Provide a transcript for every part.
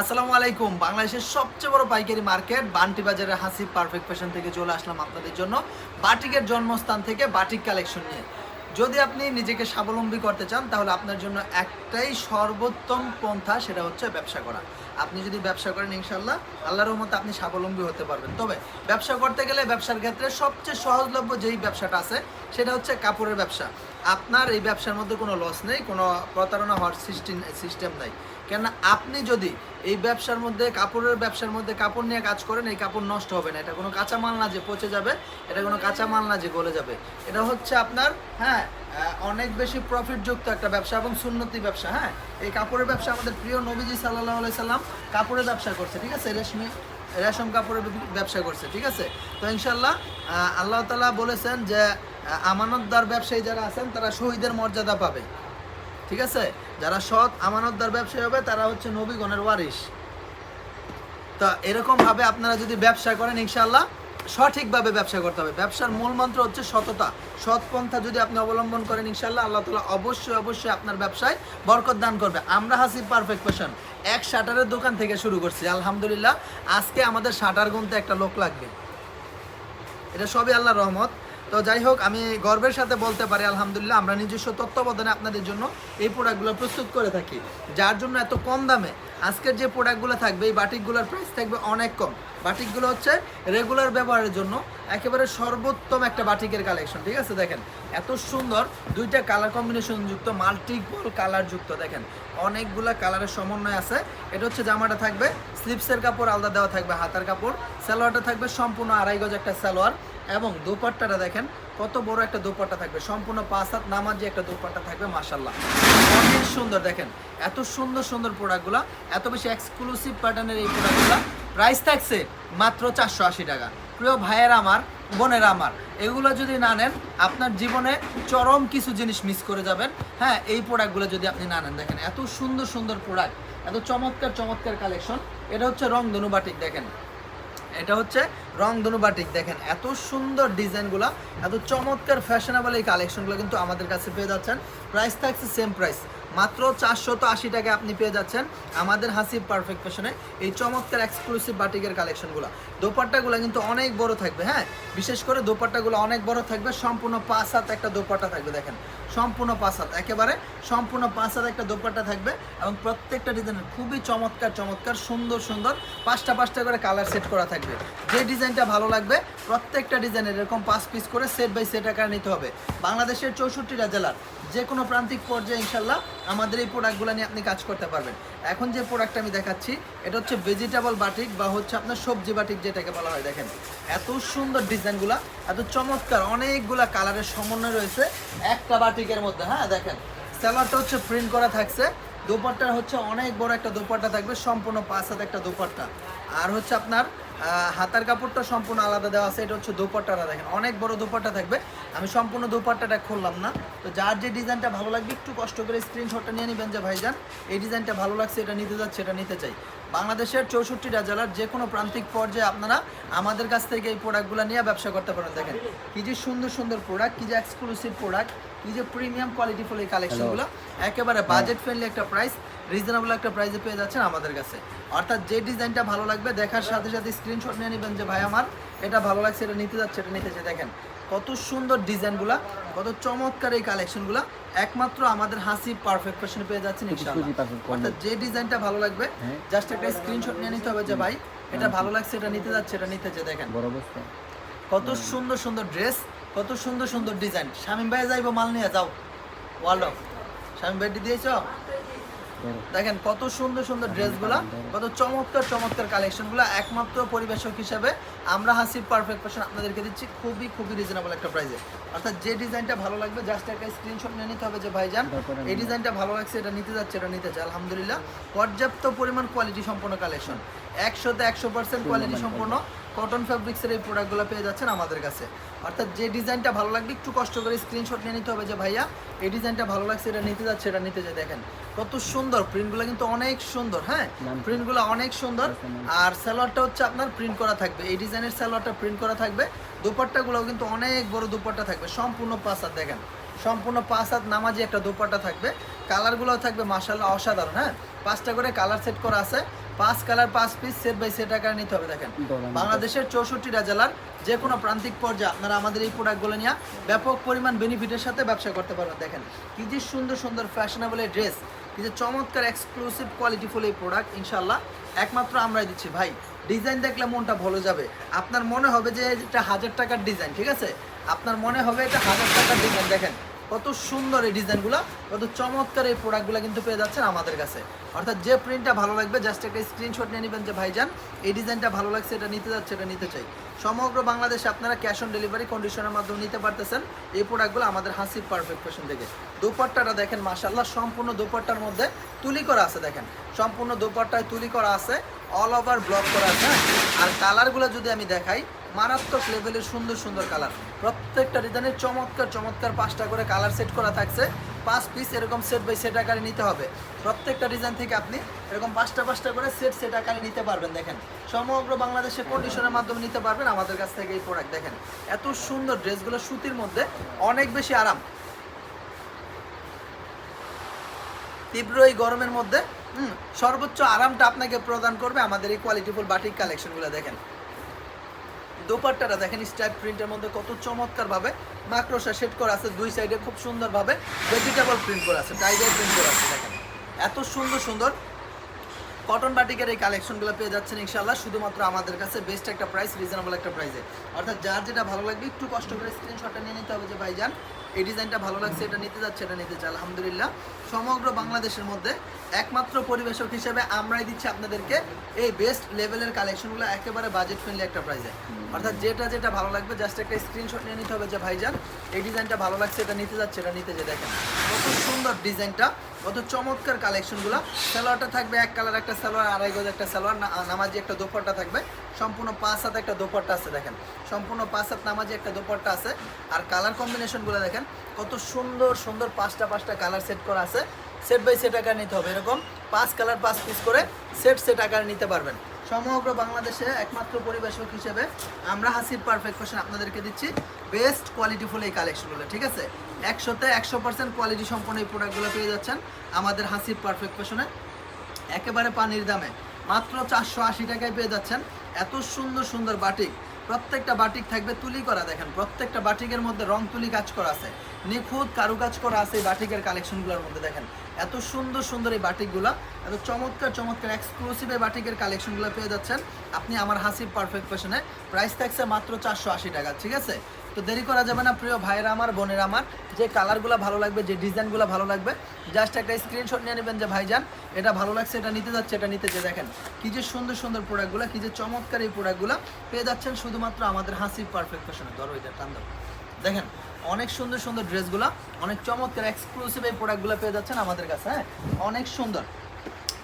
আসসালামু আলাইকুম। বাংলাদেশের সবচেয়ে বড় পাইকারি মার্কেট বান্টি বাজারের হাসি পারফেক্ট ফ্যাশন থেকে চলে আসলাম আপনাদের জন্য বাটিকের জন্মস্থান থেকে বাটিক কালেকশন নিয়ে। যদি আপনি নিজেকে স্বাবলম্বী করতে চান, তাহলে আপনার জন্য একটাই সর্বোত্তম পন্থা সেটা হচ্ছে ব্যবসা করা। আপনি যদি ব্যবসা করেন ইনশাল্লাহ আল্লাহর রহমতে আপনি স্বাবলম্বী হতে পারবেন। তবে ব্যবসা করতে গেলে ব্যবসার ক্ষেত্রে সবচেয়ে সহজলভ্য যেই ব্যবসাটা আছে, সেটা হচ্ছে কাপড়ের ব্যবসা। আপনার এই ব্যবসার মধ্যে কোনো লস নেই, কোনো প্রতারণা হওয়ার সিস্টেম সিস্টেম নাই। কেননা আপনি যদি এই ব্যবসার মধ্যে, কাপড়ের ব্যবসার মধ্যে কাপড় নিয়ে কাজ করেন, এই কাপড় নষ্ট হবে না। এটা কোনো কাঁচা মাল না যে পচে যাবে, এটা কোনো কাঁচা মাল না যে গলে যাবে। এটা হচ্ছে আপনার হ্যাঁ অনেক বেশি প্রফিটযুক্ত একটা ব্যবসা এবং সুন্নতি ব্যবসা হ্যাঁ। এই কাপড়ের ব্যবসা আমাদের প্রিয় নবীজি সাল্লাহ সাল্লাম কাপড়ের ব্যবসা করছে, ঠিক আছে? রেশমি, রেশম কাপড়ের ব্যবসা করছে, ঠিক আছে? তো ইনশাল্লাহ আল্লাহ তালা বলেছেন যে আমানতদার ব্যবসায়ী যারা আছেন, তারা শহীদের মর্যাদা পাবে। ঠিক আছে? যারা সৎ আমানতদার ব্যবসায়ী হবে, তারা হচ্ছে নবীগণের ওয়ারিশ। তা এরকম ভাবে আপনারা যদি ব্যবসা করেন, ইনশাআল্লাহ সঠিকভাবে ব্যবসা করতে হবে। ব্যবসার মূল মন্ত্র হচ্ছে সততা। সৎ পন্থা যদি আপনি অবলম্বন করেন, ইনশাআল্লাহ আল্লাহ তালা অবশ্যই অবশ্যই আপনার ব্যবসায় বরকত দান করবে। আমরা হাসি পারফেক্ট পেশন এক শাটারের দোকান থেকে শুরু করছি, আলহামদুলিল্লাহ। আজকে আমাদের শাটার গুনতে একটা লোক লাগবে। এটা সবই আল্লাহর রহমত। তো যাই হোক, আমি গর্বের সাথে বলতে পারি, আলহামদুলিল্লাহ, আমরা নিজস্ব তত্ত্বাবধানে আপনাদের জন্য এই প্রোডাক্টগুলো প্রস্তুত করে থাকি। যার জন্য এত কম দামে আজকের যে প্রোডাক্টগুলো থাকবে, এই বাটিকগুলোর প্রাইস থাকবে অনেক কম। বাটিকগুলো হচ্ছে রেগুলার ব্যবহারের জন্য একেবারে সর্বোত্তম একটা বাটিকের কালেকশন ঠিক আছে? দেখেন, এত সুন্দর, দুইটা কালার কম্বিনেশন যুক্ত মাল্টিপল কালার যুক্ত, দেখেন, অনেকগুলা কালারের সমন্বয় আছে। এটা হচ্ছে জামাটা থাকবে স্লিপসের কাপড় আলাদা দেওয়া থাকবে, হাতার কাপড়, সালোয়ারটা থাকবে সম্পূর্ণ আড়াই গজ একটা সালোয়ার। এবং দোপাট্টাটা দেখেন, কত বড় একটা দোপাট্টা থাকবে। সম্পূর্ণ পাঁচ হাত নামাজি একটা দোপাট্টা থাকবে মাসাল্লাহ অনেক সুন্দর, দেখেন। এত সুন্দর সুন্দর প্রোডাক্টগুলো, এত বেশি এক্সক্লুসিভ প্যাটার্নের এই প্রোডাক্টগুলো। প্রাইস থাকছে মাত্র চারশো আশি টাকা। প্রিয় ভাইয়ের আমার, বোনের আমার, এগুলো যদি না নেন, আপনার জীবনে চরম কিছু জিনিস মিস করে যাবেন। হ্যাঁ এই প্রোডাক্টগুলো যদি আপনি না নেন, দেখেন, এত সুন্দর সুন্দর প্রোডাক্ট, এত চমৎকার চমৎকার কালেকশন এটা হচ্ছে রং বাটিক দেখেন। এটা হচ্ছে রংধনু বাটিক দেখেন, এত সুন্দর ডিজাইনগুলো এত চমৎকার ফ্যাশনেবল এই কালেকশনগুলো কিন্তু আমাদের কাছে পেয়ে যাচ্ছেন। প্রাইস থাকছে সেম প্রাইস মাত্র চারশো তো আশি টাকায় আপনি পেয়ে যাচ্ছেন আমাদের হাসিব পারফেক্ট ফ্যাশনে এই চমৎকার এক্সক্লুসিভ বাটিকের কালেকশনগুলো দোপাট্টাগুলো কিন্তু অনেক বড় থাকবে হ্যাঁ? বিশেষ করে দোপাট্টাগুলো অনেক বড় থাকবে, সম্পূর্ণ পাঁচ হাত একটা দোপাট্টা থাকবে, দেখেন। সম্পূর্ণ পাঁচ হাত, একেবারে সম্পূর্ণ পাঁচ হাত একটা দোপাট্টা থাকবে এবং প্রত্যেকটা ডিজাইনের খুবই চমৎকার চমৎকার, সুন্দর সুন্দর, পাঁচটা পাঁচটা করে কালার সেট করা থাকবে। যে ডিজাইনটা ভালো লাগবে। প্রত্যেকটা ডিজাইনের এরকম পাঁচ পিস করে সেট বাই সেট আকার নিতে হবে। বাংলাদেশের চৌষট্টিটা জেলার যে কোনো প্রান্তিক পর্যায়ে ইনশাল্লাহ আমাদের এই প্রোডাক্টগুলো নিয়ে আপনি কাজ করতে পারবেন। এখন যে প্রোডাক্টটা আমি দেখাচ্ছি, এটা হচ্ছে ভেজিটেবল বাটিক বা হচ্ছে আপনার সবজি বাটিক যেটাকে বলা হয়, দেখেন। এত সুন্দর ডিজাইনগুলা এত চমৎকার, অনেকগুলা কালারের সমন্বয় রয়েছে একটা বাটিকের মধ্যে হ্যাঁ দেখেন। স্যালাডটা হচ্ছে প্রিন্ট করা থাকছে দোপাট্টা হচ্ছে অনেক বড় একটা দোপাট্টা থাকবে, সম্পূর্ণ পাঁচ হাত একটা দোপাট্টা। আর হচ্ছে আপনার হাতার কাপড়টা সম্পূর্ণ আলাদা দেওয়া আছে, এটা হচ্ছে দোপাট্টাটা দেখেন। অনেক বড় দোপাট্টা থাকবে। আমি সম্পূর্ণ দোপাট্টাটা খুললাম না। তো যার যে ডিজাইনটা ভালো লাগবে, একটু কষ্ট করে স্ক্রিনশটটা নিয়ে নেবেন যে ভাইজান, এই ডিজাইনটা ভালো লাগছে, এটা নিতে যাচ্ছে, এটা নিতে চাই। বাংলাদেশের চৌষট্টিটা জেলার যে কোনো প্রান্তিক পর্যায়ে আপনারা আমাদের কাছ থেকে এই প্রোডাক্টগুলো নিয়ে ব্যবসা করতে পারেন। দেখেন, কি যে সুন্দর সুন্দর প্রোডাক্ট কি যে এক্সক্লুসিভ প্রোডাক্ট যে প্রিমিয়াম কোয়ালিটি ফুল এই কালেকশনগুলো একেবারে বাজেট ফ্রেন্ডলি একটা প্রাইস রিজনেবল একটা প্রাইসে পেয়ে যাচ্ছেন আমাদের কাছে। অর্থাৎ যে ডিজাইনটা ভালো লাগবে দেখার সাথে সাথে স্ক্রিনশট নিয়ে নেবেন যে ভাই আমার এটা ভালো লাগছে এটা নিতে যাচ্ছে এটা নিতে চাই দেখেন কত সুন্দর ডিজাইনগুলো কত চমৎকার এই কালেকশনগুলো একমাত্র আমাদের হাসি পারফেক্ট ফ্যাশনে পেয়ে যাচ্ছেন। অর্থাৎ যে ডিজাইনটা ভালো লাগবে হ্যাঁ। জাস্ট একটা স্ক্রিনশট নিয়ে নিতে হবে যে ভাই এটা ভালো লাগছে এটা নিতে যাচ্ছে এটা নিতে চাই দেখেন কত সুন্দর সুন্দর ড্রেস কত সুন্দর সুন্দর ডিজাইন শামিম ভাই যাইবো, মাল নিয়ে যাও। ওয়ার্ল্ড অফ শামিম ভাই দিয়েছ দেখেন কত সুন্দর সুন্দর ড্রেসগুলা কত চমৎকার চমৎকার কালেকশনগুলো একমাত্র পরিবেশক হিসাবে আমরা হাসিব পারফেক্ট ফ্যাশন আপনাদেরকে দিচ্ছি, খুবই খুবই রিজনেবল একটা প্রাইসে অর্থাৎ যে ডিজাইনটা ভালো লাগবে জাস্ট একটা স্ক্রিনশট নিয়ে নিতে হবে যে ভাইজান, এই ডিজাইনটা ভালো লাগছে, এটা নিতে যাচ্ছে, এটা নিতে চাই আলহামদুলিল্লাহ। পর্যাপ্ত পরিমাণ কোয়ালিটি সম্পন্ন কালেকশন একশোতে একশো পার্সেন্ট কোয়ালিটি সম্পন্ন। কটন ফ্যাব্রিক্সের এই প্রোডাক্টগুলো পেয়ে যাচ্ছেন আমাদের কাছে। অর্থাৎ যে ডিজাইনটা ভালো লাগবে একটু কষ্ট করে স্ক্রিনশট নিয়ে নিতে হবে যে ভাইয়া এই ডিজাইনটা ভালো লাগছে এটা নিতে যাচ্ছে এটা নিতে যায় দেখেন কত সুন্দর প্রিন্টগুলো কিন্তু অনেক সুন্দর হ্যাঁ? প্রিন্টগুলো অনেক সুন্দর। আর সালোয়ারটা হচ্ছে আপনার প্রিন্ট করা থাকবে। এই ডিজাইনের সালোয়ারটা প্রিন্ট করা থাকবে। দুপাট্টাগুলোও কিন্তু অনেক বড় দুপাট্টা থাকবে। সম্পূর্ণ পাঁচ হাত দেখেন। সম্পূর্ণ পাঁচ হাত নামাজি একটা দুপাট্টা থাকবে। কালারগুলো থাকবে মাসাল্লাহ অসাধারণ হ্যাঁ? পাঁচটা করে কালার সেট করা আছে। পাঁচ কালার পাঁচ পিস সেট বাই সেট আকারে নিতে হবে দেখেন। বাংলাদেশের চৌষট্টিটা জেলার যে কোনো প্রান্তিক পর্যায়ে আপনারা আমাদের এই প্রোডাক্টগুলো নিয়ে ব্যাপক পরিমাণ বেনিফিটের সাথে ব্যবসা করতে পারবেন দেখেন। কি যে সুন্দর সুন্দর ফ্যাশনেবল এই ড্রেস কি যে চমৎকার এক্সক্লুসিভ কোয়ালিটিফুল এই প্রোডাক্ট ইনশাল্লাহ একমাত্র আমরাই দিচ্ছি ভাই। ডিজাইন দেখলে মনটা ভালো যাবে। আপনার মনে হবে যে এটা হাজার টাকার ডিজাইন ঠিক আছে? আপনার মনে হবে এটা হাজার টাকার ডিজাইন দেখেন। কত সুন্দর এই ডিজাইনগুলো, কত চমৎকার এই প্রোডাক্টগুলো কিন্তু পেয়ে যাচ্ছেন আমাদের কাছে। অর্থাৎ যে প্রিন্টটা ভালো লাগবে জাস্ট একটা স্ক্রিনশট নিয়ে নেবেন যে, ভাইজান, এই ডিজাইনটা ভালো লাগছে, এটা নিতে যাচ্ছে, এটা নিতে চাই। সমগ্র বাংলাদেশে আপনারা ক্যাশ অন ডেলিভারি কন্ডিশনের মাধ্যমে নিতে পারতেছেন এই প্রোডাক্টগুলো আমাদের হাসির পারফেক্ট ফ্যাশন থেকে। দোপাট্টাটা দেখেন মাশাল্লাহ সম্পূর্ণ দোপাট্টার মধ্যে তুলি করা আছে, দেখেন। সম্পূর্ণ দোপাট্টায় তুলি করা আছে অল ওভার ব্লক করা আছে হ্যাঁ? আর কালারগুলো যদি আমি দেখাই মারাত্মক লেভেলের সুন্দর সুন্দর কালার প্রত্যেকটা ডিজাইনের চমৎকার চমৎকার পাঁচটা করে কালার সেট করা থাকছে। পাঁচ পিস এরকম সেট বাই সেট আকারে নিতে হবে। প্রত্যেকটা ডিজাইন থেকে আপনি এরকম পাঁচটা পাঁচটা করে সেট সেট আকারে নিতে পারবেন, দেখেন। সমগ্র বাংলাদেশে কন্ডিশনের মাধ্যমে নিতে পারবেন আমাদের কাছ থেকে এই প্রোডাক্ট দেখেন। এত সুন্দর ড্রেসগুলো সুতির মধ্যে অনেক বেশি আরাম। তীব্র এই গরমের মধ্যে সর্বোচ্চ আরামটা আপনাকে প্রদান করবে আমাদের এই কোয়ালিটিফুল বাটিক কালেকশনগুলো দেখেন। দোপাট্টাটা দেখেন স্ট্রাইপ প্রিন্টের মধ্যে কত চমৎকার ভাবে মাকড়সা সেট করা আছে, দুই সাইডে খুব সুন্দরভাবে ভেজিটেবল প্রিন্ট করা আছে টাইগার প্রিন্ট করা আছে, দেখেন। এত সুন্দর সুন্দর কটন বাটিকের এই কালেকশনগুলো পেয়ে যাচ্ছেন ইনশাল্লাহ শুধুমাত্র আমাদের কাছে বেস্ট একটা প্রাইস রিজনেবল একটা প্রাইসে অর্থাৎ যার যেটা ভালো লাগবে, একটু কষ্ট করে স্ক্রিনশটটা নিয়ে নিতে হবে যে, ভাইজান, এই ডিজাইনটা ভালো লাগছে, এটা নিতে যাচ্ছে, এটা নিতে চাই আলহামদুলিল্লাহ, সমগ্র বাংলাদেশের মধ্যে একমাত্র পরিবেশক হিসেবে আমরাই দিচ্ছি আপনাদেরকে এই বেস্ট লেভেলের কালেকশনগুলো একেবারে বাজেট ফ্রেন্ডলি একটা প্রাইসে অর্থাৎ যেটা যেটা ভালো লাগবে জাস্ট একটা স্ক্রিনশট নিয়ে নিতে হবে যে, ভাইজান, এই ডিজাইনটা ভালো লাগছে, এটা নিতে যাচ্ছে, এটা নিতে যে, দেখেন। কত সুন্দর ডিজাইনটা কত চমৎকার কালেকশনগুলো সালোয়ারটা থাকবে এক কালার একটা সালোয়ার, আড়াই গজ একটা সালোয়ার নামাজি একটা দোপাট্টা থাকবে। সম্পূর্ণ পাঁচ হাত একটা দোপাট্টা আছে, দেখেন। সম্পূর্ণ পাঁচ হাত নামাজি একটা দোপাট্টা আছে। আর কালার কম্বিনেশনগুলো দেখেন, কত সুন্দর সুন্দর পাঁচটা পাঁচটা কালার সেট করা আছে। সেট বাই সেট আকার নিতে হবে। এরকম পাঁচ কালার পাঁচ পিস করে সেট সেট আকার নিতে পারবেন। সমগ্র বাংলাদেশে একমাত্র পরিবেশক হিসেবে আমরা হাসির পারফেক্ট ফ্যাশন আপনাদেরকে দিচ্ছি। বেস্ট কোয়ালিটিফুল এই কালেকশনগুলো ঠিক আছে? একশোতে একশো পার্সেন্ট কোয়ালিটি সম্পন্ন এই প্রোডাক্টগুলো পেয়ে যাচ্ছেন আমাদের হাসির পারফেক্ট ফ্যাশনে একেবারে পানির দামে। মাত্র চারশো আশি টাকায় পেয়ে যাচ্ছেন। এত সুন্দর সুন্দর বাটিক। প্রত্যেকটা বাটিক থাকবে তুলি করা, দেখেন। প্রত্যেকটা বাটিকের মধ্যে রং তুলি কাজ করা আছে। নিখুঁত কারুকাজ করা আছে এই বাটিকের কালেকশনগুলোর মধ্যে, দেখেন। এত সুন্দর সুন্দর এই বাটিকগুলো, এত চমৎকার চমৎকার এক্সক্লুসিভ এই বাটিকের কালেকশনগুলো পেয়ে যাচ্ছেন। আপনি আমার হাসির পারফেক্ট ফ্যাশনে প্রাইস থাকছে মাত্র চারশো আশি টাকা, ঠিক আছে? তো দেরি করা যাবে না, প্রিয় ভাইয়েরা আমার, বোনের আমার। যে কালারগুলো ভালো লাগবে, যে ডিজাইনগুলো ভালো লাগবে জাস্ট একটা স্ক্রিনশট নিয়ে নেবেন যে ভাইজান, এটা ভালো লাগছে, এটা নিতে যাচ্ছে, এটা নিতে যে দেখেন, কি যে সুন্দর সুন্দর প্রোডাক্টগুলো কি যে চমৎকার এই প্রোডাক্টগুলো পেয়ে যাচ্ছেন শুধুমাত্র আমাদের হাসির পারফেক্ট ফ্যাশনে ধরো এটা টান। দেখেন, অনেক সুন্দর সুন্দর ড্রেসগুলো অনেক চমৎকার এক্সক্লুসিভ এই প্রোডাক্টগুলো পেয়ে যাচ্ছেন আমাদের কাছে হ্যাঁ? অনেক সুন্দর।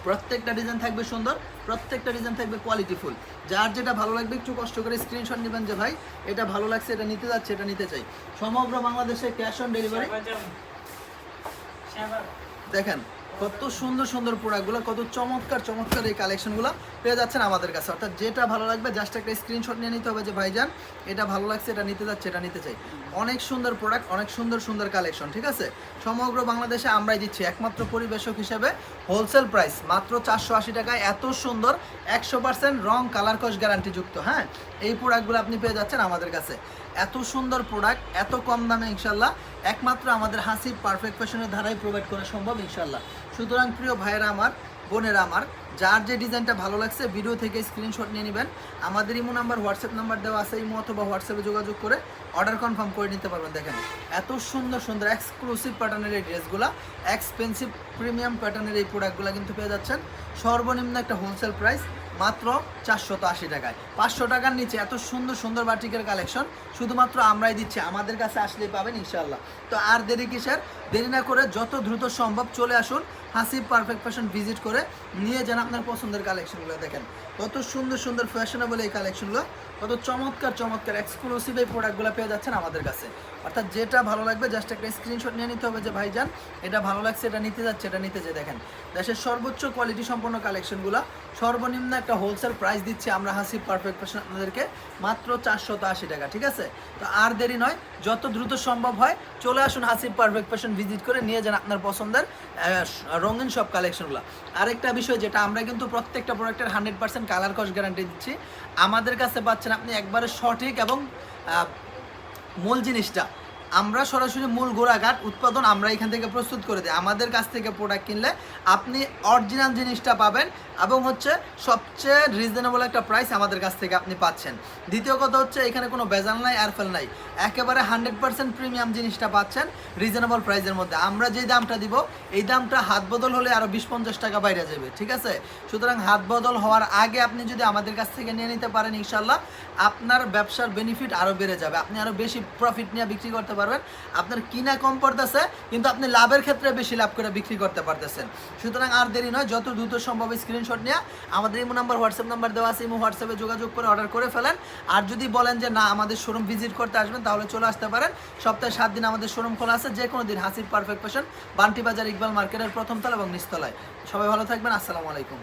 প্রত্যেকটা ডিজাইন থাকবে সুন্দর প্রত্যেকটা ডিজাইন থাকবে কোয়ালিটিফুল যার যেটা ভালো লাগবে একটু কষ্ট করে স্ক্রিনশট নেবেন যে ভাই এটা ভালো লাগছে এটা নিতে যাচ্ছে এটা নিতে চাই। সমগ্র বাংলাদেশে ক্যাশ অন ডেলিভারি দেখেন কত সুন্দর সুন্দর প্রোডাক্টগুলো কত চমৎকার চমৎকার এই কালেকশনগুলো পেয়ে যাচ্ছেন আমাদের কাছে। অর্থাৎ যেটা ভালো লাগবে জাস্ট একটা স্ক্রিনশট নিয়ে নিতে হবে যে, ভাইজান, এটা ভালো লাগছে, এটা নিতে যাচ্ছে, এটা নিতে চাই। অনেক সুন্দর প্রোডাক্ট অনেক সুন্দর সুন্দর কালেকশন ঠিক আছে? সমগ্র বাংলাদেশে আমরাই দিচ্ছি, একমাত্র পরিবেশক হিসেবে হোলসেল প্রাইস মাত্র চারশো আশি টাকায় এত সুন্দর, একশো পার্সেন্ট রং কালার কস গ্যারান্টি যুক্ত হ্যাঁ? এই প্রোডাক্টগুলো আপনি পেয়ে যাচ্ছেন আমাদের কাছে। এত সুন্দর প্রোডাক্ট এত কম দামে ইনশাল্লাহ। একমাত্র আমাদের হাসি পারফেক্ট ফ্যাশনের ধারাই প্রোভাইড করা সম্ভব ইনশাল্লাহ। সুতরাং প্রিয় ভাইয়েরা আমার, বোনেরা আমার, যার যে ডিজাইনটা ভালো লাগছে ভিডিও থেকে স্ক্রিনশট নিয়ে নেবেন। আমাদের ইমো নাম্বার হোয়াটসঅ্যাপ নাম্বার দেওয়া আছে, ইমো অথবা হোয়াটসঅ্যাপে যোগাযোগ করে অর্ডার কনফার্ম করে নিতে পারবেন। দেখেন, এত সুন্দর সুন্দর এক্সক্লুসিভ প্যাটার্নের এই ড্রেসগুলো এক্সপেন্সিভ প্রিমিয়াম প্যাটার্নের এই প্রোডাক্টগুলো কিন্তু পেয়ে যাচ্ছেন। সর্বনিম্ন একটা হোলসেল প্রাইস মাত্র চারশত আশি টাকায়। পাঁচশো টাকার নিচে এত সুন্দর সুন্দর বাটিকের কালেকশন, শুধুমাত্র আমরাই দিচ্ছি, আমাদের কাছে আসলেই পাবেন ইনশাল্লাহ তো আর দেরি কিসের? দেরি না করে যত দ্রুত সম্ভব চলে আসুন হাসিব পারফেক্ট ফ্যাশন ভিজিট করে নিয়ে যান আপনার পছন্দের কালেকশনগুলো। দেখেন, কত সুন্দর সুন্দর ফ্যাশনেবল এই কালেকশনগুলো, কত চমৎকার চমৎকার এক্সক্লুসিভ এই প্রোডাক্টগুলো পেয়ে যাচ্ছেন আমাদের কাছে। অর্থাৎ যেটা ভালো লাগবে জাস্ট একটা স্ক্রিনশট নিয়ে নিতে হবে যে, ভাইজান, এটা ভালো লাগছে, এটা নিতে যাচ্ছে, এটা নিতে যে, দেখেন, দেশের সর্বোচ্চ কোয়ালিটি সম্পন্ন কালেকশনগুলো সর্বনিম্ন একটা হোলসেল প্রাইস দিচ্ছি আমরা হাসিব পারফেক্ট ফ্যাশন আপনাদেরকে, মাত্র চারশত আশি টাকা, ঠিক আছে? তো আর দেরি নয়, যত দ্রুত সম্ভব হয়, চলে আসুন হাসিব পারফেক্ট ফ্যাশন ভিজিট করে নিয়ে যান আপনার পছন্দের রঙিন সব কালেকশনগুলো আরেকটা বিষয় যেটা আমরা কিন্তু প্রত্যেকটা প্রোডাক্টের হান্ড্রেড পার্সেন্ট কালার কস গ্যারান্টি দিচ্ছি, আমাদের কাছে পাচ্ছেন আপনি একবারে সঠিক এবং মূল জিনিসটা। আমরা সরাসরি মূল গোড়াঘাট উৎপাদন আমরা এখান থেকে প্রস্তুত করে দিই। আমাদের কাছ থেকে প্রোডাক্ট কিনলে আপনি অরিজিনাল জিনিসটা পাবেন এবং হচ্ছে সবচেয়ে রিজনেবল একটা প্রাইস আমাদের কাছ থেকে আপনি পাচ্ছেন। দ্বিতীয় কথা হচ্ছে এখানে কোনো বেজাল নাই এয়ারফেল নাই। একেবারে হান্ড্রেড পার্সেন্ট প্রিমিয়াম জিনিসটা পাচ্ছেন রিজনেবল প্রাইসের মধ্যে। আমরা যে দামটা দিব, এই দামটা হাত বদল হলে আরও বিশ পঞ্চাশ টাকা বাইরে যাবে, ঠিক আছে? সুতরাং হাত বদল হওয়ার আগে আপনি যদি আমাদের কাছ থেকে নিয়ে নিতে পারেন ইনশাল্লাহ আপনার ব্যবসার বেনিফিট আরও বেড়ে যাবে। আপনি আরও বেশি প্রফিট নিয়ে বিক্রি করতে পারবেন। আপনার কিনা কম পড়তেছে, কিন্তু আপনি লাভের ক্ষেত্রে বেশি লাভ করে বিক্রি করতে পারতেছেন। সুতরাং আর দেরি নয়, যত দ্রুত সম্ভব স্ক্রিনশট নিয়ে আমাদের ইমো নাম্বার, হোয়াটসঅ্যাপ নাম্বার দেওয়া আছে, ইমো হোয়াটসঅ্যাপে যোগাযোগ করে অর্ডার করে ফেলেন। আর যদি বলেন যে না, আমাদের শোরুম ভিজিট করতে আসবেন, তাহলে চলে আসতে পারেন। সপ্তাহে সাত দিন আমাদের শোরুম খোলা আছে, যে কোনো দিন, হাসির পারফেক্ট ফ্যাশন বান্টি বাজার, ইকবাল মার্কেটের প্রথম তলা এবং নিচতলায়। সবাই ভালো থাকবেন, আসসালামু আলাইকুম।